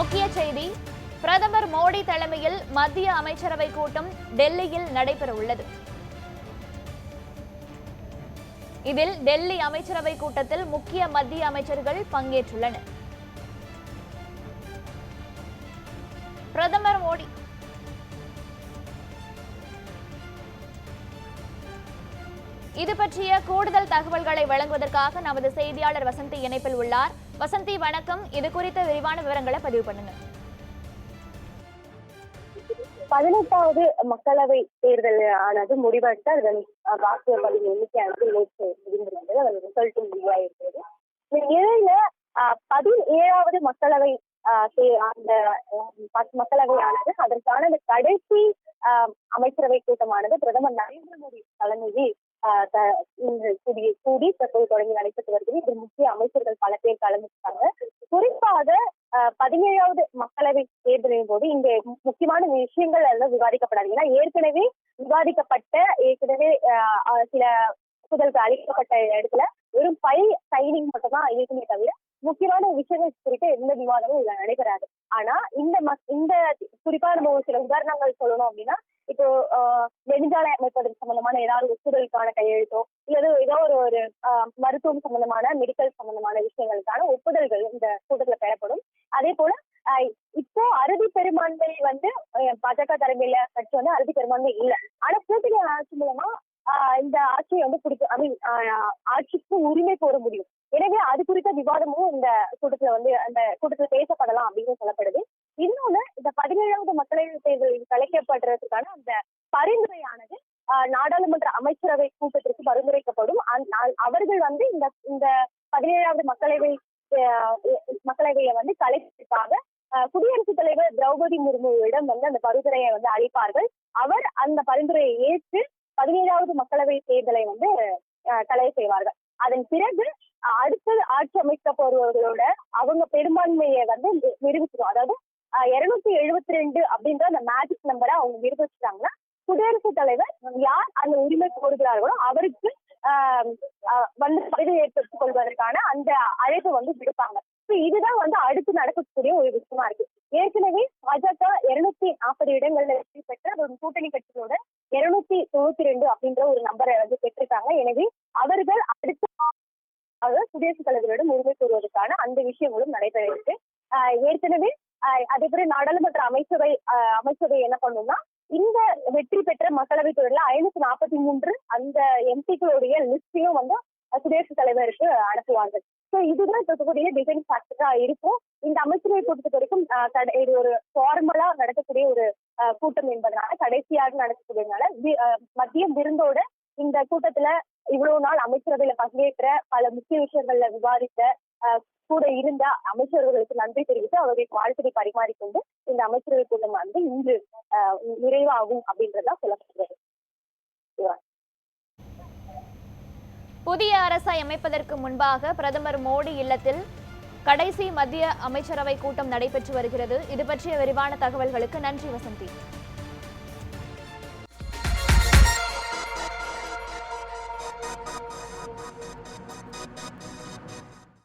முக்கிய செய்தி பிரதமர் மோடி தலைமையில் மத்திய அமைச்சரவை கூட்டம் டெல்லியில் நடைபெற உள்ளது. இதில் டெல்லி அமைச்சரவை கூட்டத்தில் முக்கிய மத்திய அமைச்சர்கள் பங்கேற்றுள்ளனர். பிரதமர் மோடி இது பற்றிய கூடுதல் தகவல்களை வழங்குவதற்காக நமது செய்தியாளர் வசந்தி இணைப்பில் உள்ளார். வசந்தி வணக்கம். இது குறித்த விரிவான விவரங்களை பதிவு பண்ணுங்க. பதினெட்டாவது மக்களவை தேர்தல் ஆனது முடிவெடுத்து அதன் அஹ், வாக்குப்பதிவு எண்ணிக்கையானது நேற்று முடிந்திருந்தது. அதன் ரிசல்ட்டும் முடிவாயிருக்கிறது இந்த நிலையில பதினேழாவது மக்களவை அந்த மக்- மக்களவையானது அதற்கான அந்த கடைசி அமைச்சரவை கூட்டமானது பிரதமர் நரேந்திர மோடி தலைமையில் கூடி கூடி தற்போது தொடங்கி நடைபெற்று வருகிறது. இதில் முக்கிய அமைச்சர்கள் பல பேர் கலந்துட்டாங்க குறிப்பாக பதினேழாவது மக்களவை தேர்தலின் போது இந்த முக்கியமான விஷயங்கள் எல்லாம் விவாதிக்கப்படாது. ஏன்னா ஏற்கனவே விவாதிக்கப்பட்ட ஏற்கனவே சில ஒப்புதலுக்கு அளிக்கப்பட்ட இடத்துல வெறும் பை சைனிங் மட்டும்தான் இருக்குமே தவிர முக்கியமான விஷயங்கள் குறித்து எந்த விவாதமும் இதுல நடைபெறாது. ஆனா இந்த மக்- இந்த குறிப்பா நம்ம ஒரு சில உதாரணங்கள் சொல்லணும் அப்படின்னா இப்போ நெடுஞ்சாலை அமைப்பதற்கு சம்பந்தமான ஏதாவது ஒப்புதலுக்கான கையெழுத்தோ இல்லது ஏதோ ஒரு ஒரு மருத்துவம் சம்பந்தமான மெடிக்கல் சம்பந்தமான விஷயங்களுக்கான ஒப்புதல்கள் இந்த கூட்டத்துல பெறப்படும். அதே போல இப்போ அறுதி பெரும்பான்மை வந்து பாஜக தலைமையில கட்சி வந்து அறுதி பெரும்பான்மை இல்ல. ஆனா கூட்டணி ஆட்சி மூலமா இந்த ஆட்சியை வந்து பிடிக்கும் ஐ மீன் ஆட்சிக்கு உரிமை கோர முடியும். எனவே அது குறித்த விவாதமும் இந்த கூட்டத்துல வந்து அந்த கூட்டத்துல பேசப்படலாம் அப்படின்னு சொல்லப்படுது. இன்னொன்னு இந்த பதினேழாவது மக்களவை தேர்தலில் கலைக்கப்படுறதுக்கான அந்த பரிந்துரையானது ஆஹ், நாடாளுமன்ற அமைச்சரவை கூட்டத்திற்கு பரிந்துரைக்கப்படும். அவர்கள் வந்து இந்த இந்த பதினேழாவது மக்களவை ஆஹ், மக்களவையை வந்து கலைப்பதற்காக குடியரசுத் தலைவர் திரௌபதி முர்முவிடம் வந்து அந்த பரிந்துரையை வந்து அளிப்பார்கள். அவர் அந்த பரிந்துரையை ஏற்று பதினேழாவது மக்களவை தேர்தலை வந்து ஆஹ், கலை செய்வார்கள். அதன் பிறகு அஹ், அடுத்தது ஆட்சி அமைக்கப்படுபவர்களோட அவங்க பெரும்பான்மையை வந்து நிரூபிச்சிடும் அதாவது இருநூத்தி எழுபத்தி ரெண்டு அப்படின்ற அந்த மேஜிக் நம்பரை அவங்க நிர்வகிச்சிட்டாங்கன்னா குடியரசுத் தலைவர் யார் அந்த உரிமை கோருகிறார்களோ அவருக்கு ஆஹ், வந்து பதவி ஏற்றுக் கொள்வதற்கான அந்த அழைப்பு வந்து விடுப்பாங்க. இதுதான் வந்து அடுத்து நடக்கக்கூடிய ஒரு விஷயமா இருக்கு. ஏற்கனவே பாஜக இருநூத்தி நாற்பது இடங்கள்ல வெற்றி பெற்ற ஒரு கூட்டணி கட்சிகளோட இருநூத்தி தொண்ணூத்தி ரெண்டு அப்படின்ற ஒரு நம்பரை வந்து பெற்றிருக்காங்க. எனவே அவர்கள் அடுத்த குடியரசுத் தலைவரிடம் உரிமை கூறுவதற்கான அந்த விஷயங்களும் நடைபெற இருக்கு. ஏற்கனவே அதே போல நாடாளுமன்ற அமைச்சரவை அமைச்சரவை என்ன பண்ணும்னா இந்த வெற்றி பெற்ற மக்களவை தேர்தலில் ஐநூத்தி நாற்பத்தி மூன்று அந்த எம்பிக்களுடைய லிஸ்டையும் வந்து குடியரசுத் தலைவருக்கு அனுப்புவார்கள். ஸோ இதுதான் இருக்கக்கூடிய டிசைன் ஃபேக்டரா இருக்கும். இந்த அமைச்சரவை பொறுத்த வரைக்கும் கடை- இது ஒரு ஃபார்மலா நடக்கக்கூடிய ஒரு கூட்டம் என்பதனால கடைசியாக நடக்கக்கூடியதுனால வி- மத்திய விருந்தோட இந்த கூட்டத்துல இவ்வளவு நாள் அமைச்சரவையில பங்கேற்ற பல முக்கிய விஷயங்கள்ல விவாதித்த ஆஹ், கூட இருந்த அமைச்சர்களுக்கு நன்றி தெரிவித்து அவர்களுக்கு வாழ்த்துறை பரிமாறிக்கொண்டு இந்த அமைச்சரவை கூட்டம் வந்து இன்று ஆஹ், நிறைவாகும் அப்படின்றதா சொல்லப்படுகிறது. புதிய அரசை அமைப்பதற்கு முன்பாக பிரதமர் மோடி இல்லத்தில் கடைசி மத்திய அமைச்சரவை கூட்டம் நடைபெற்று வருகிறது. இது பற்றிய விரிவான தகவல்களுக்கு நன்றி வசந்தி.